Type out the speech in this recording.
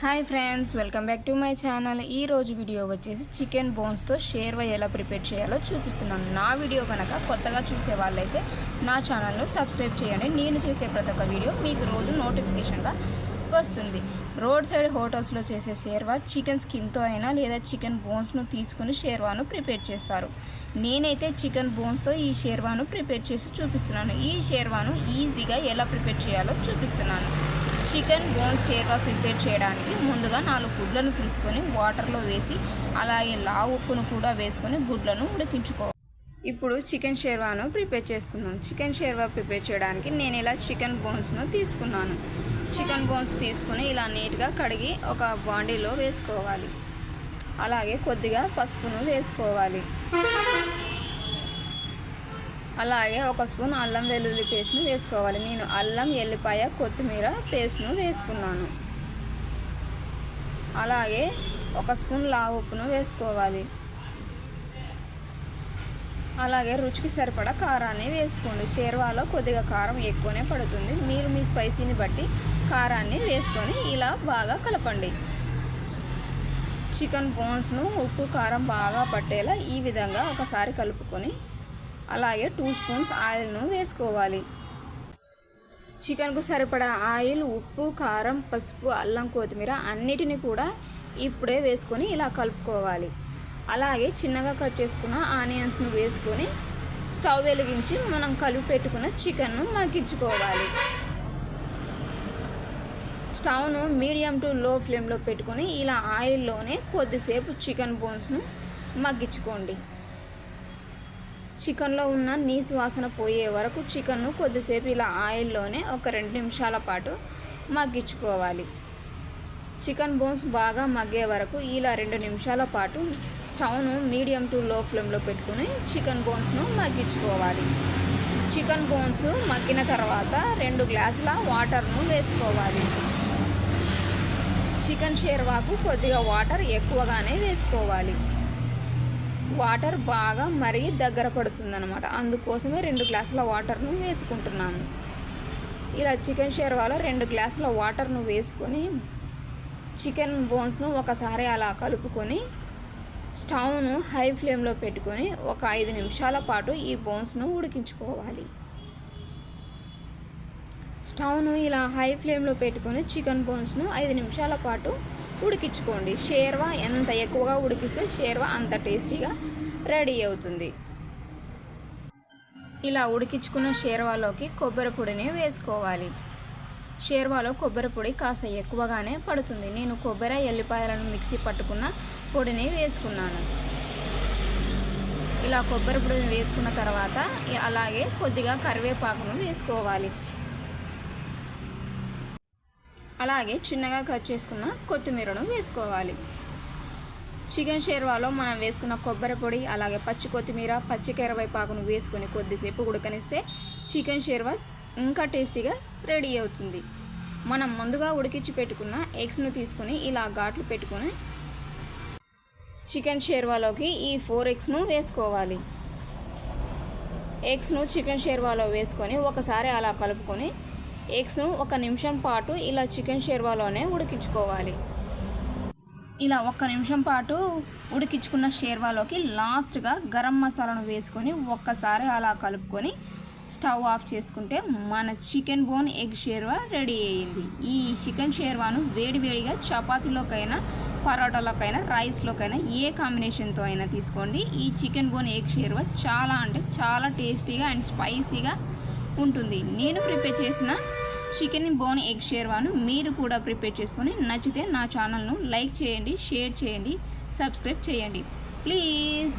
Hi friends welcome back to my channel. ఈ రోజు video వచ్చేసి చికెన్ బోన్స్తో షేర్వా ఎలా ప్రిపేర్ చేయాలో చూపిస్తున్నాను. నా వీడియో కనుక కొత్తగా చూసే వాళ్ళైతే నా ఛానల్ను సబ్స్క్రైబ్ చేయండి. నేను చేసే ప్రతి ఒక్క వీడియో మీకు రోజు నోటిఫికేషన్గా వస్తుంది. రోడ్ సైడ్ హోటల్స్లో చేసే షేర్వా చికెన్ స్కిన్తో అయినా లేదా చికెన్ బోన్స్ను తీసుకుని షేర్వాను ప్రిపేర్ చేస్తారు. నేనైతే చికెన్ బోన్స్తో ఈ షేర్వాను ప్రిపేర్ చేసి చూపిస్తున్నాను. ఈ షేర్వాను ఈజీగా ఎలా ప్రిపేర్ చేయాలో చూపిస్తున్నాను. చికెన్ బోన్స్ షేర్వా ప్రిపేర్ చేయడానికి ముందుగా నాలుగు గుడ్లను తీసుకొని వాటర్లో వేసి అలాగే లావు ఉప్పును కూడా వేసుకొని గుడ్లను ఉడికించుకోవాలి ఇప్పుడు చికెన్ షేర్వాను ప్రిపేర్ చేసుకుందాం. చికెన్ షేర్వా ప్రిపేర్ చేయడానికి నేను ఇలా చికెన్ బోన్స్ను తీసుకున్నాను. చికెన్ బోన్స్ తీసుకుని ఇలా నీట్గా కడిగి ఒక బాండీలో వేసుకోవాలి. అలాగే కొద్దిగా పసుపును వేసుకోవాలి. అలాగే ఒక స్పూన్ అల్లం వెల్లుల్లి పేస్ట్ను వేసుకోవాలి. నేను అల్లం ఎల్లిపాయ కొత్తిమీర పేస్ట్ను వేసుకున్నాను. అలాగే ఒక స్పూన్ లావు ఉప్పును వేసుకోవాలి. అలాగే రుచికి సరిపడా కారాన్ని వేసుకోండి. షేర్వాలో కొద్దిగా కారం ఎక్కువనే పడుతుంది. మీరు మీ స్పైసీని బట్టి కారాన్ని వేసుకొని ఇలా బాగా కలపండి. చికెన్ బోన్స్ను ఉప్పు కారం బాగా పట్టేలా ఈ విధంగా ఒకసారి కలుపుకొని అలాగే టూ స్పూన్స్ ఆయిల్ను వేసుకోవాలి. చికెన్కు సరిపడా ఆయిల్ ఉప్పు కారం పసుపు అల్లం కొత్తిమీర అన్నిటిని కూడా ఇప్పుడే వేసుకొని ఇలా కలుపుకోవాలి. అలాగే చిన్నగా కట్ చేసుకున్న ఆనియన్స్ను వేసుకొని స్టవ్ వెలిగించి మనం కలిపి పెట్టుకున్న చికెన్ను మగ్గించుకోవాలి. స్టవ్ను మీడియం టు లో ఫ్లేమ్లో పెట్టుకొని ఇలా ఆయిల్లోనే కొద్దిసేపు చికెన్ బోన్స్ను మగ్గించుకోండి. చికెన్లో ఉన్న నీసు వాసన పోయే వరకు చికెన్ను కొద్దిసేపు ఇలా ఆయిల్లోనే ఒక రెండు నిమిషాల పాటు మగ్గించుకోవాలి. చికెన్ బోన్స్ బాగా మగ్గే వరకు ఇలా రెండు నిమిషాల పాటు స్టవ్ను మీడియం టు లో ఫ్లేమ్లో పెట్టుకుని చికెన్ బోన్స్ను మగ్గించుకోవాలి. చికెన్ బోన్స్ మగ్గిన తర్వాత రెండు గ్లాసుల వాటర్ను వేసుకోవాలి. చికెన్ షేర్వాకు కొద్దిగా వాటర్ ఎక్కువగానే వేసుకోవాలి. వాటర్ బాగా మరీ దగ్గర పడుతుందన్నమాట. అందుకోసమే రెండు గ్లాసుల వాటర్ను వేసుకుంటున్నాము. ఇలా చికెన్ షేర్వాలో రెండు గ్లాసుల వాటర్ను వేసుకొని చికెన్ బోన్స్ను ఒకసారి అలా కలుపుకొని స్టవ్ను హై ఫ్లేమ్లో పెట్టుకొని ఒక ఐదు నిమిషాల పాటు ఈ బోన్స్ను ఉడికించుకోవాలి. స్టవ్ను ఇలా హై ఫ్లేమ్లో పెట్టుకొని చికెన్ బోన్స్ను ఐదు నిమిషాల పాటు ఉడికించుకోండి. షేర్వా ఎంత ఎక్కువగా ఉడికిస్తే షేర్వా అంత టేస్టీగా రెడీ అవుతుంది. ఇలా ఉడికించుకున్న షేర్వాలోకి కొబ్బరి పొడిని వేసుకోవాలి. షేర్వాలో కొబ్బరి పొడి కాస్త ఎక్కువగానే పడుతుంది. నేను కొబ్బరి ఎల్లిపాయలను మిక్సీ పట్టుకున్న పొడిని వేసుకున్నాను. ఇలా కొబ్బరి పొడిని వేసుకున్న తర్వాత అలాగే కొద్దిగా కరివేపాకును వేసుకోవాలి. అలాగే చిన్నగా కట్ చేసుకున్న కొత్తిమీరను వేసుకోవాలి. చికెన్ షేర్వాలో మనం వేసుకున్న కొబ్బరి పొడి అలాగే పచ్చి కొత్తిమీర పచ్చి కరివేపాకును వేసుకొని కొద్దిసేపు ఉడకనిస్తే చికెన్ షేర్వా ఇంకా టేస్టీగా రెడీ అవుతుంది. మనం ముందుగా ఉడికించి పెట్టుకున్న ఎగ్స్ను తీసుకొని ఇలా ఘాట్లు పెట్టుకొని చికెన్ షేర్వాలోకి ఈ ఫోర్ ఎగ్స్ను వేసుకోవాలి. ఎగ్స్ను చికెన్ షేర్వాలో వేసుకొని ఒకసారి అలా కలుపుకొని ఎగ్స్ను ఒక నిమిషం పాటు ఇలా చికెన్ షేర్వాలోనే ఉడికించుకోవాలి. ఇలా ఒక్క నిమిషం పాటు ఉడికించుకున్న షేర్వాలోకి లాస్ట్గా గరం మసాలాను వేసుకొని ఒక్కసారి అలా కలుపుకొని స్టవ్ ఆఫ్ చేసుకుంటే మన చికెన్ బోన్ ఎగ్ షేర్వా రెడీ అయ్యింది. ఈ చికెన్ షేర్వాను వేడివేడిగా చపాతీలోకైనా పరోటాలోకైనా రైస్లోకైనా ఏ కాంబినేషన్తో అయినా తీసుకోండి. ఈ చికెన్ బోన్ ఎగ్ షేర్వా చాలా అంటే చాలా టేస్టీగా అండ్ స్పైసీగా ఉంటుంది. నేను ప్రిపేర్ చేసిన చికెన్ బోన్ ఎగ్ షేర్వాను మీరు కూడా ప్రిపేర్ చేసుకొని నచ్చితే నా ఛానల్ను లైక్ చేయండి షేర్ చేయండి సబ్స్క్రైబ్ చేయండి. ప్లీజ్!